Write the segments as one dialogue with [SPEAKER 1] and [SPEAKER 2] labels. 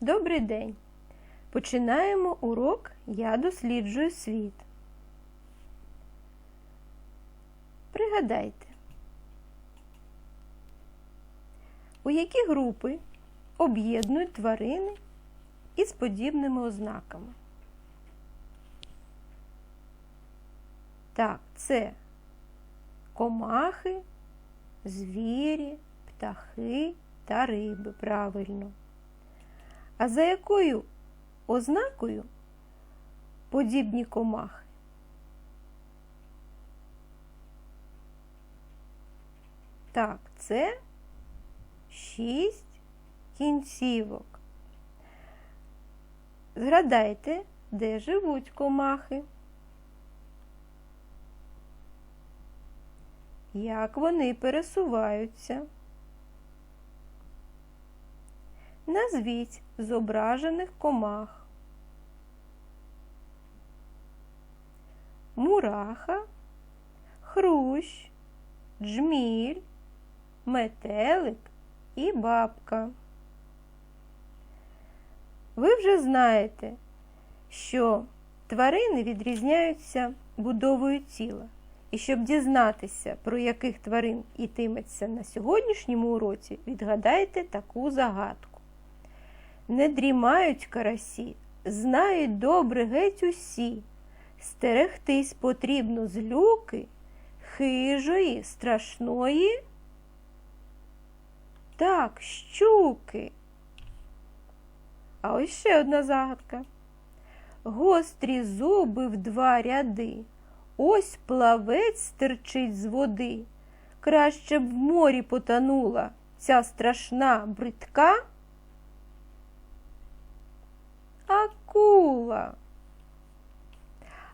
[SPEAKER 1] Добрий день! Починаємо урок Я досліджую світ. Пригадайте, у які групи об'єднують тварини із подібними ознаками? Так, це комахи, звірі, птахи та риби. Правильно. А за якою ознакою подібні комахи? Так, це шість кінцівок. Згадайте, де живуть комахи. Як вони пересуваються? Назвіть зображених комах. Мураха, хрущ, джміль, метелик і бабка. Ви вже знаєте, що тварини відрізняються будовою тіла. І щоб дізнатися, про яких тварин йтиметься на сьогоднішньому уроці, відгадайте таку загадку. Не дрімають карасі, знають добре геть усі. Стерегтись потрібно з люки, хижої, страшної. Так, щуки. А ось ще одна загадка. Гострі зуби в два ряди. Ось плавець стирчить з води. Краще б в морі потонула ця страшна бридка. Акула.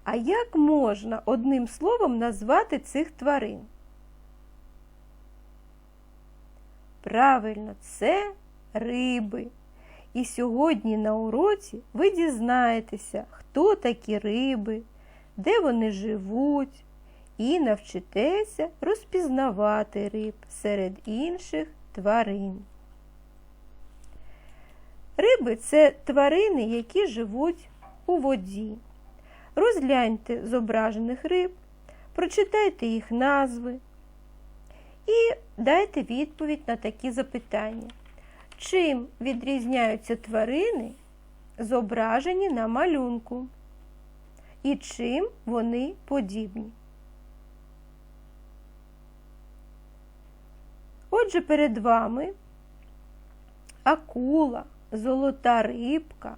[SPEAKER 1] А як можна одним словом назвати цих тварин? Правильно, це риби. І сьогодні на уроці ви дізнаєтеся, хто такі риби, де вони живуть, і навчитеся розпізнавати риб серед інших тварин. Риби це тварини, які живуть у воді. Розгляньте зображених риб, прочитайте їх назви і дайте відповідь на такі запитання. Чим відрізняються тварини, зображені на малюнку? І чим вони подібні? Отже, перед вами акула, золота рибка,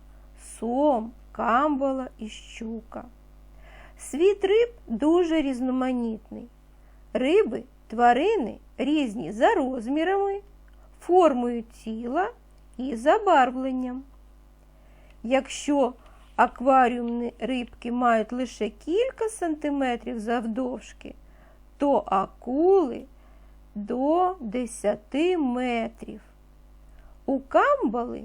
[SPEAKER 1] сом, камбала і щука. Світ риб дуже різноманітний. Риби, тварини різні за розмірами, формою тіла і забарвленням. Якщо акваріумні рибки мають лише кілька сантиметрів завдовжки, то акули до 10 метрів. У камбали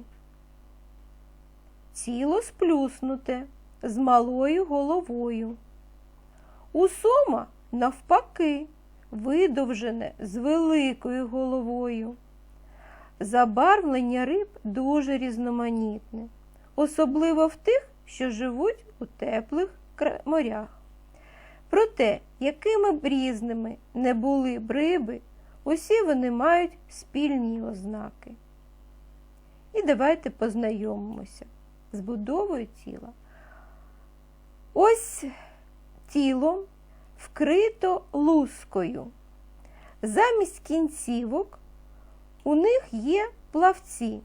[SPEAKER 1] тіло сплюснуте з малою головою. У сома, навпаки, видовжене з великою головою. Забарвлення риб дуже різноманітне, особливо в тих, що живуть у теплих морях. Проте, якими б різними не були б риби, усі вони мають спільні ознаки. І давайте познайомимося з будовою тіла. Ось тіло вкрито лускою. Замість кінцівок у них є плавці,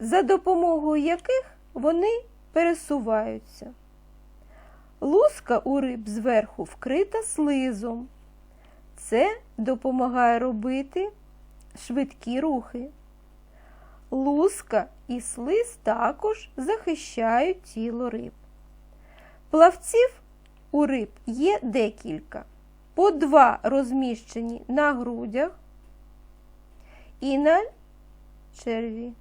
[SPEAKER 1] за допомогою яких вони пересуваються. Луска у риб зверху вкрита слизом. Це допомагає робити швидкі рухи. Луска і слиз також захищають тіло риб. Плавців у риб є декілька. По два розміщені на грудях і на черві.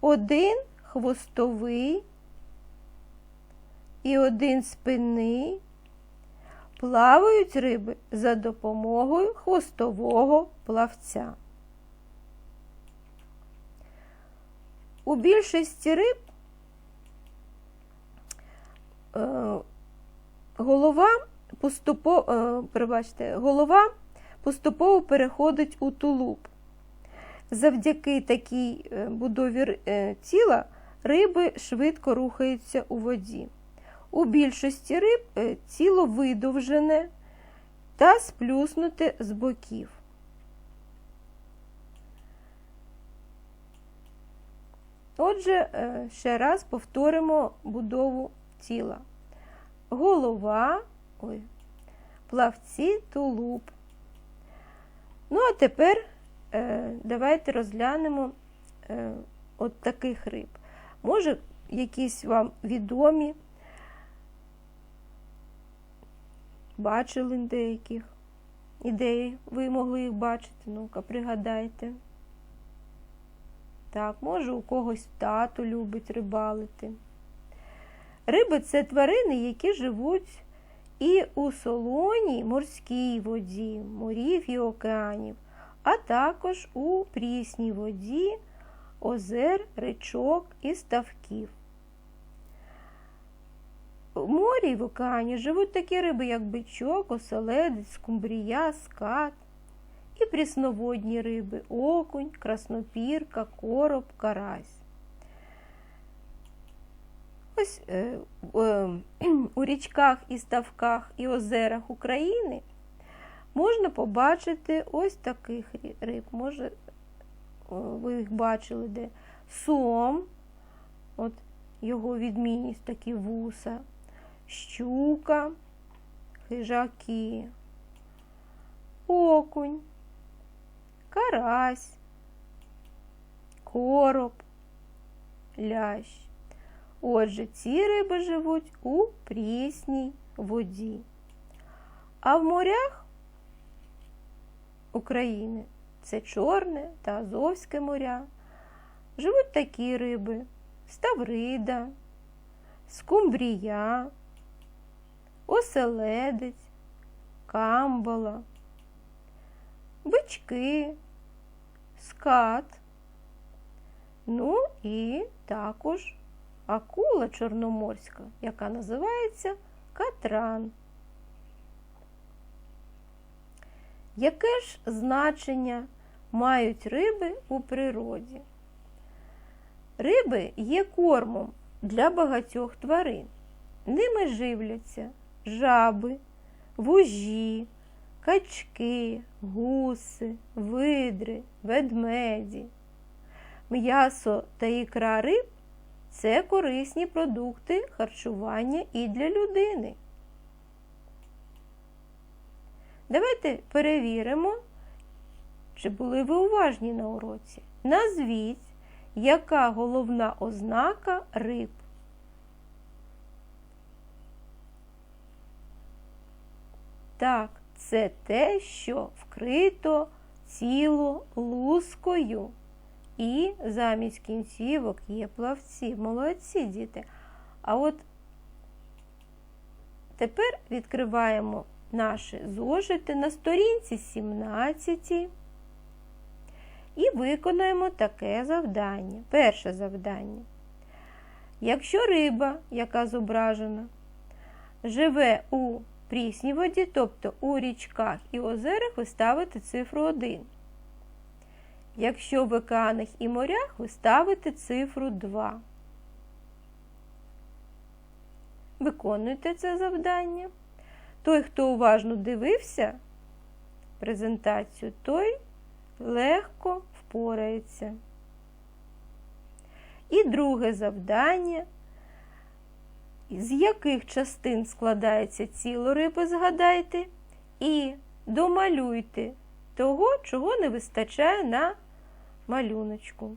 [SPEAKER 1] Один хвостовий і один спинний. Плавають риби за допомогою хвостового плавця. У більшості риб е, голова поступово, е, пробачте, голова поступово переходить у тулуб. Завдяки такій е, будові тіла риби швидко рухаються у воді. У більшості риб тіло видовжене та сплюснуте з боків. Отже, е, ще раз повторимо будову тіла. Голова, ой, плавці, тулуб. Ну, а тепер е, давайте розглянемо е, от таких риб. Може, якісь вам відомі, бачили деяких ідей, ви могли їх бачити, ну-ка, пригадайте. Так, може, у когось тато любить рибалити. Риби це тварини, які живуть і у солоній морській воді, морів і океанів, а також у прісній воді, озер, річок і ставків. В морі і в океані живуть такі риби, як бичок, оселедець, скумбрія, скат і прісноводні риби окунь, краснопірка, короб, карась. Ось е, е, у річках і ставках і озерах України можна побачити ось таких риб. Може, ви їх бачили, де сом, от його відмінність такі вуса, щука, хижаки, окунь, карась, короб, лящ. Отже, ці риби живуть у прісній воді. А в морях України це Чорне та Азовське моря. Живуть такі риби: ставрида, скумбрія, оселедець, камбала, бички, скат. Ну і також акула чорноморська, яка називається катран. Яке ж значення мають риби у природі? Риби є кормом для багатьох тварин. Ними живляться жаби, вужі, качки, гуси, видри, ведмеді. М'ясо та ікра риб це корисні продукти харчування і для людини. Давайте перевіримо, чи були ви уважні на уроці. Назвіть, яка головна ознака риб. Так, це те, що вкрито тіло лускою. І замість кінцівок є плавці. Молодці діти. А от тепер відкриваємо наші зошити на сторінці 17 і виконаємо таке завдання. Перше завдання. Якщо риба, яка зображена, живе у прісній воді, тобто у річках і озерах, ви ставите цифру 1. Якщо в океанах і морях, ви ставите цифру 2. Виконуйте це завдання. Той, хто уважно дивився презентацію, той легко впорається. І друге завдання. З яких частин складається тіло риби, згадайте, і домалюйте того, чого не вистачає на малюночку.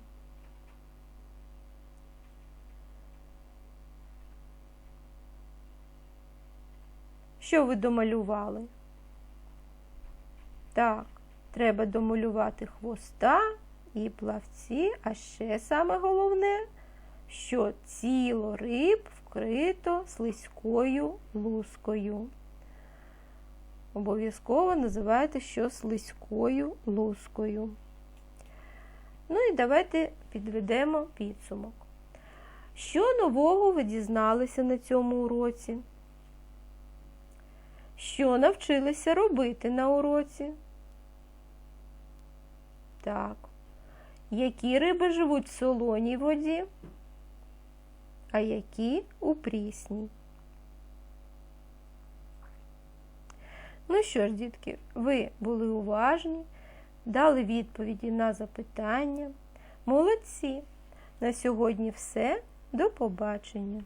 [SPEAKER 1] Що ви домалювали? Так, треба домалювати хвоста і плавці, а ще саме головне, що тіло риб вкрито слизькою лускою. Обов'язково називайте що слизькою лускою. Ну і давайте підведемо підсумок. Що нового ви дізналися на цьому уроці? Що навчилися робити на уроці? Так. Які риби живуть в солоній воді, а які у прісній? Ну що ж, дітки, ви були уважні, дали відповіді на запитання. Молодці! На сьогодні все. До побачення!